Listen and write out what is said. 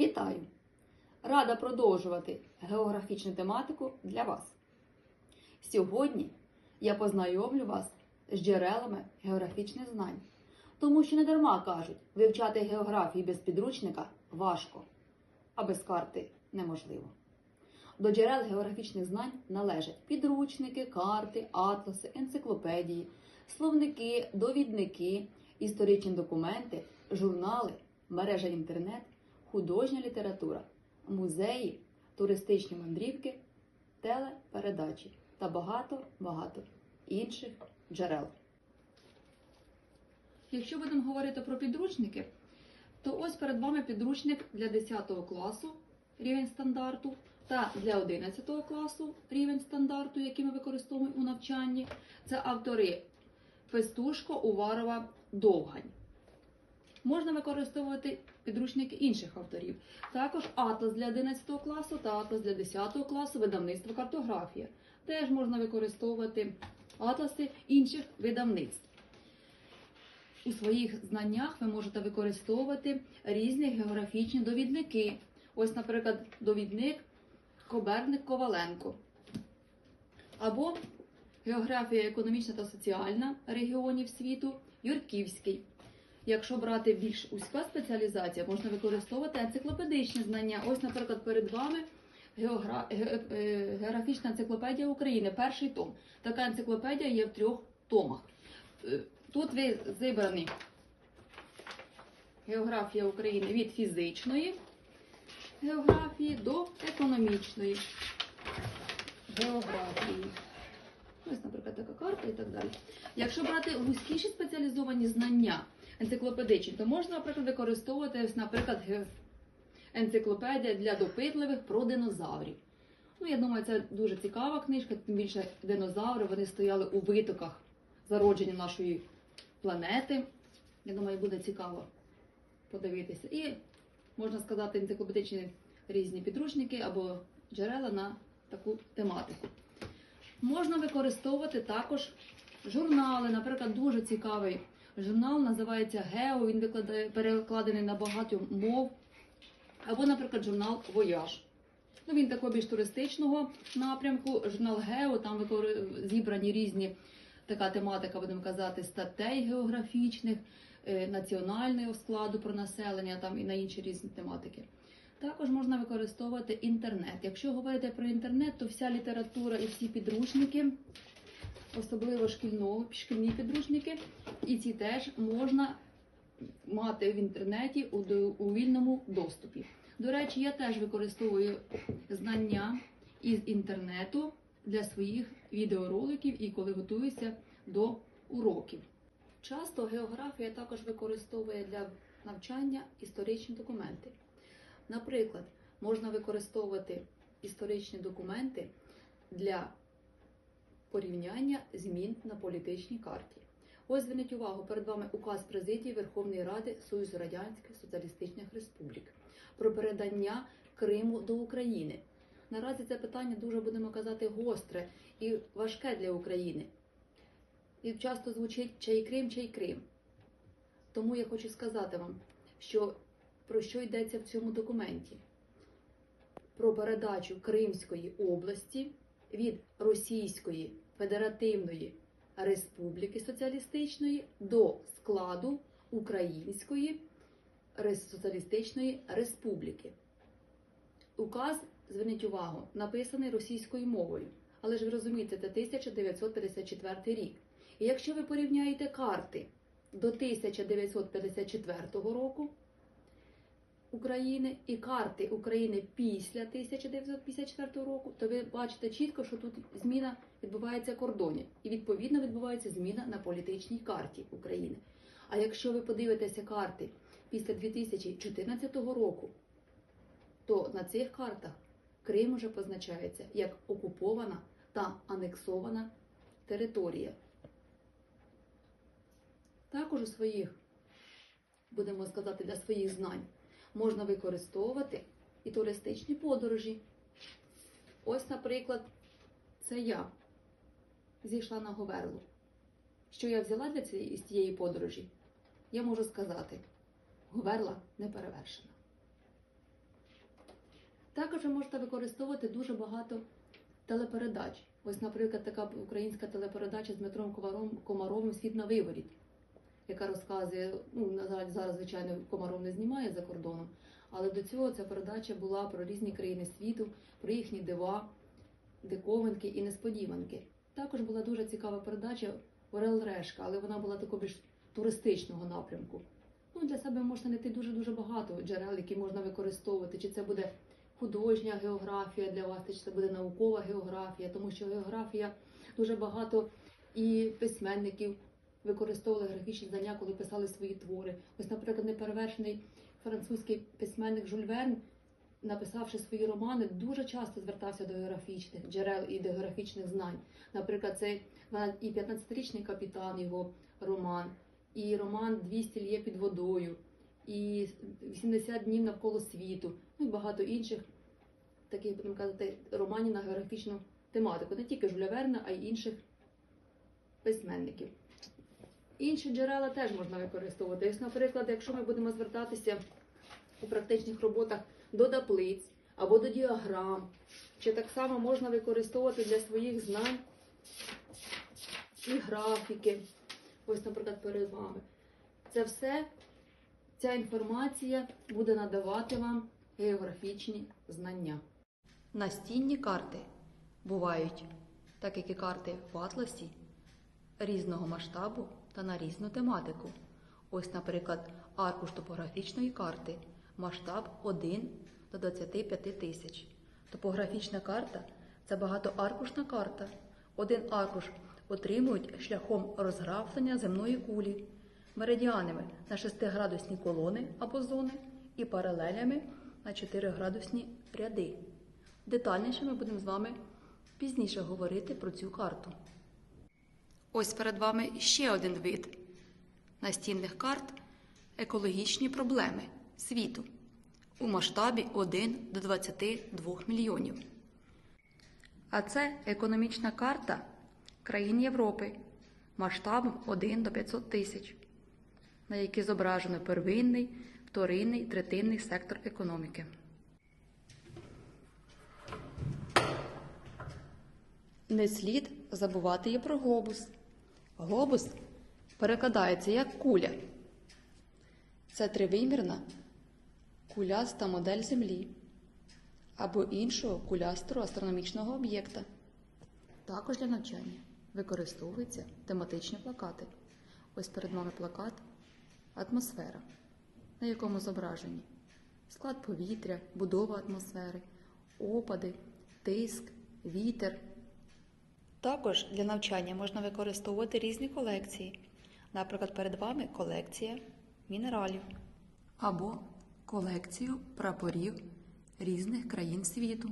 Вітаю! Рада продовжувати географічну тематику для вас. Сьогодні я познайомлю вас з джерелами географічних знань, тому що не дарма кажуть, вивчати географію без підручника важко, а без карти неможливо. До джерел географічних знань належать підручники, карти, атласи, енциклопедії, словники, довідники, історичні документи, журнали, мережа інтернет, художня література, музеї, туристичні мандрівки, телепередачі та багато-багато інших джерел. Якщо будемо говорити про підручники, то ось перед вами підручник для 10 класу рівень стандарту та для 11 класу рівень стандарту, який ми використовуємо у навчанні. Це автори Фестушко, Уварова, Довгань. Можна використовувати підручники інших авторів. Також атлас для 11 класу та атлас для 10 класу видавництва картографія. Теж можна використовувати атласи інших видавництв. У своїх знаннях ви можете використовувати різні географічні довідники. Ось, наприклад, довідник Коберник Коваленко. Або географія економічна та соціальна регіонів світу Юрківський. Якщо брати більш вузька спеціалізація, можна використовувати енциклопедичні знання. Ось, наприклад, перед вами геогра... ге- е, географічна енциклопедія України, перший том. Така енциклопедія є в трьох томах. Е, Тут ви зібрані географія України від фізичної географії до економічної географії. Ось, наприклад, така карта і так далі. Якщо брати вузькіші спеціалізовані знання енциклопедичні, то можна, наприклад, використовувати, наприклад, енциклопедія для допитливих про динозаврів. Ну, я думаю, це дуже цікава книжка, тим більше динозаври вони стояли у витоках зародження нашої планети. Я думаю, буде цікаво подивитися. І можна сказати, енциклопедичні різні підручники або джерела на таку тематику. Можна використовувати також журнали. Наприклад, дуже цікавий журнал називається Гео. Він викладає, перекладений на багато мов. Або, наприклад, журнал Вояж. Ну, він такого більш туристичного напрямку. Журнал Гео, там зібрані різні така тематика, будемо казати, статей географічних, е, національного складу про населення там і на інші різні тематики. Також можна використовувати інтернет. Якщо говорити про інтернет, то вся література і всі підручники, особливо шкільного, шкільні підручники, і ці теж можна мати в інтернеті у, у вільному доступі. До речі, я теж використовую знання із інтернету для своїх відеороликів і коли готуюся до уроків. Часто географія також використовує для навчання історичні документи. Наприклад, можна використовувати історичні документи для порівняння змін на політичній карті. Ось зверніть увагу, перед вами указ президії Верховної Ради Союзу Радянських Соціалістичних Республік про передання Криму до України. Наразі це питання дуже будемо казати гостре і важке для України. І часто звучить чай Крим, чай Крим. Тому я хочу сказати вам, що про що йдеться в цьому документі? Про передачу Кримської області від Російської Федеративної Республіки Соціалістичної до складу Української Соціалістичної Республіки. Указ, зверніть увагу, написаний російською мовою. Але ж ви розумієте, це 1954 рік. І якщо ви порівняєте карти до 1954 року України і карти України після 1954 року, то ви бачите чітко, що тут зміна відбувається кордонів. І відповідно відбувається зміна на політичній карті України. А якщо ви подивитеся карти після 2014 року, то на цих картах Крим уже позначається як окупована та анексована територія. Також у своїх, будемо сказати, для своїх знань можна використовувати і туристичні подорожі. Ось, наприклад, це я зійшла на Говерлу. Що я взяла для цієї, з цієї подорожі? Я можу сказати, Говерла не перевершена. Також ви можете використовувати дуже багато телепередач. Ось, наприклад, така українська телепередача з Дмитром Комаровим Світ на виворіт, яка розказує, ну, на жаль, зараз, звичайно, Комаров не знімає за кордоном, але до цього ця передача була про різні країни світу, про їхні дива, диковинки і несподіванки. Також була дуже цікава передача Орел Решка, але вона була такого більш туристичного напрямку. Ну, для себе можна знайти дуже-дуже багато джерел, які можна використовувати. Чи це буде художня географія для вас, чи це буде наукова географія, тому що географія дуже багато і письменників використовували графічні знання, коли писали свої твори. Ось, наприклад, неперевершений французький письменник Жюль Верн, написавши свої романи, дуже часто звертався до географічних джерел і до географічних знань. Наприклад, це і 15-річний капітан його роман, і роман «200 лє під водою, і 80 днів навколо світу, ну і багато інших таких, будемо казати, романів на географічну тематику, не тільки Жюля Верна, а й інших письменників. Інші джерела теж можна використовувати. Ось, наприклад, якщо ми будемо звертатися у практичних роботах до таблиць або до діаграм, чи так само можна використовувати для своїх знань і графіки. Ось, наприклад, перед вами. Це все, ця інформація буде надавати вам географічні знання. Настінні карти бувають, так як і карти в атласі, різного масштабу та на різну тематику. Ось, наприклад, аркуш топографічної карти, масштаб 1 до 25 тисяч. Топографічна карта це багатоаркушна карта. Один аркуш отримують шляхом розграфлення земної кулі, меридіанами на 6-градусні колони або зони і паралелями на 4-градусні ряди. Детальніше ми будемо з вами пізніше говорити про цю карту. Ось перед вами ще один вид настінних карт екологічні проблеми світу у масштабі 1 до 22 мільйонів. А це економічна карта країн Європи масштабом 1 до 500 тисяч, на якій зображено первинний, вторинний, третинний сектор економіки. Не слід забувати і про глобус. Глобус перекладається як куля. Це тривимірна куляста модель Землі або іншого кулястого астрономічного об'єкта. Також для навчання використовуються тематичні плакати. Ось перед вами плакат Атмосфера, на якому зображені склад повітря, будова атмосфери, опади, тиск, вітер. Також для навчання можна використовувати різні колекції. Наприклад, перед вами колекція мінералів або колекцію прапорів різних країн світу.